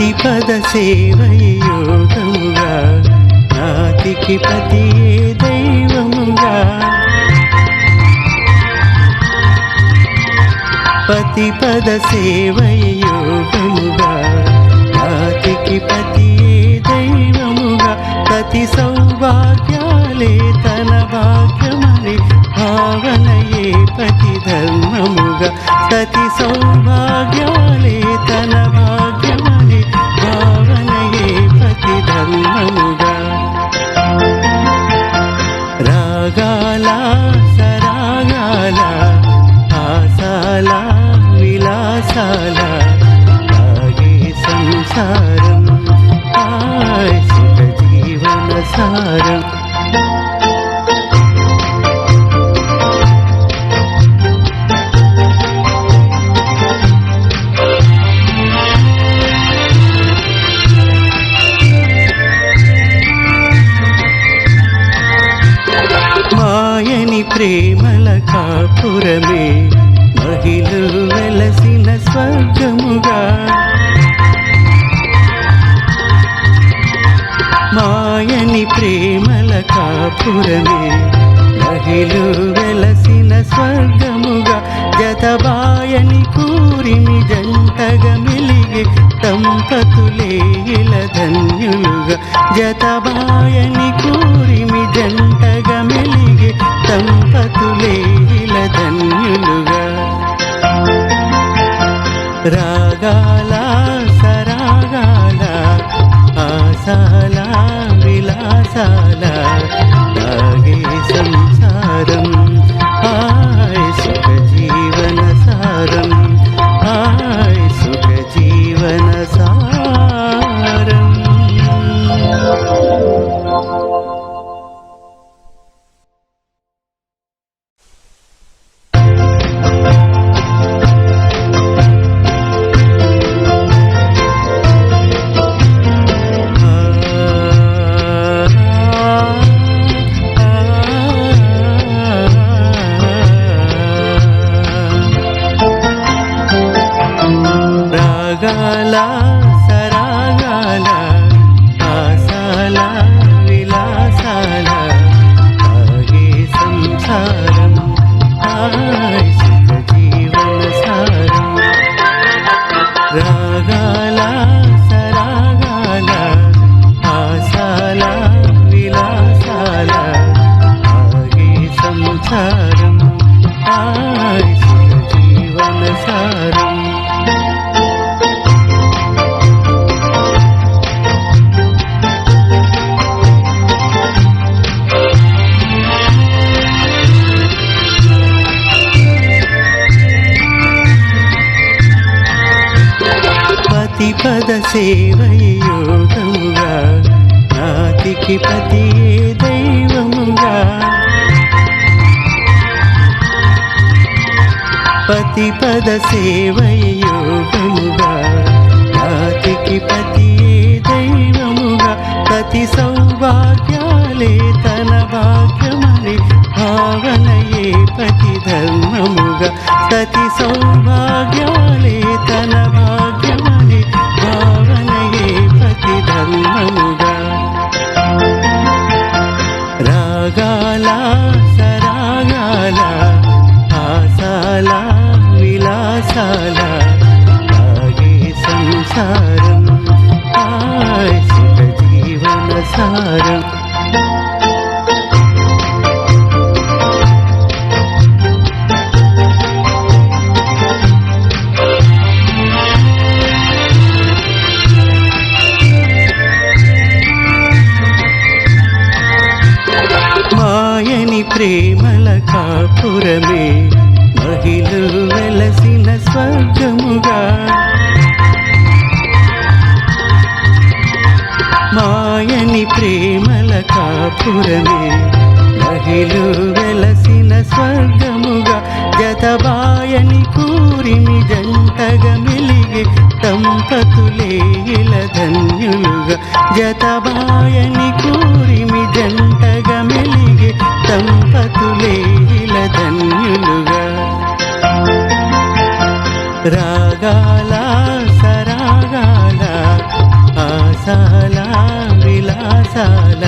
పద సేవయోగముగా నాతికి పతియే దైవముగా. పతి పద సేవయోగముగా నాతికి పతియే దైవముగా. పతి సౌభాగ్యాలే తన భాగ్యమని భావనయే పతి ధర్మముగా. సతి సౌ ప్రేమల కాపురమే మహిళలు వెలసిన స్వర్గముగా. మాయని ప్రేమల కాపురమే మహిళలు వెలసిన స్వర్గముగా. జతబాయని కూరిమి జంటగా మెలిగే దంపతులే ఇల ధన్యులుగా. జతబాయని కూరిమి జంటగా దంపతులే ఇల ధన్యులుగా आला सरागाला आसाला विलासाला आगे संसार పద సేవయోగముగా నాతికి పతి దైవముగా. పతి పద సేవయోగముగా విలాసాల ఆగే సంసారం హాయ్ జీవన సారం. మాయని ప్రేమల కాపురమే మహిళ వెలసిన స్వర్గముగా. మాయని ప్రేమల కాపురమే మహిళ వెలసిన స్వర్గముగా. జతబాయని కూరిమి జంటగా మెలిగే దంపతులే ఇల ధన్యులుగా. జతబాయని విలాసాల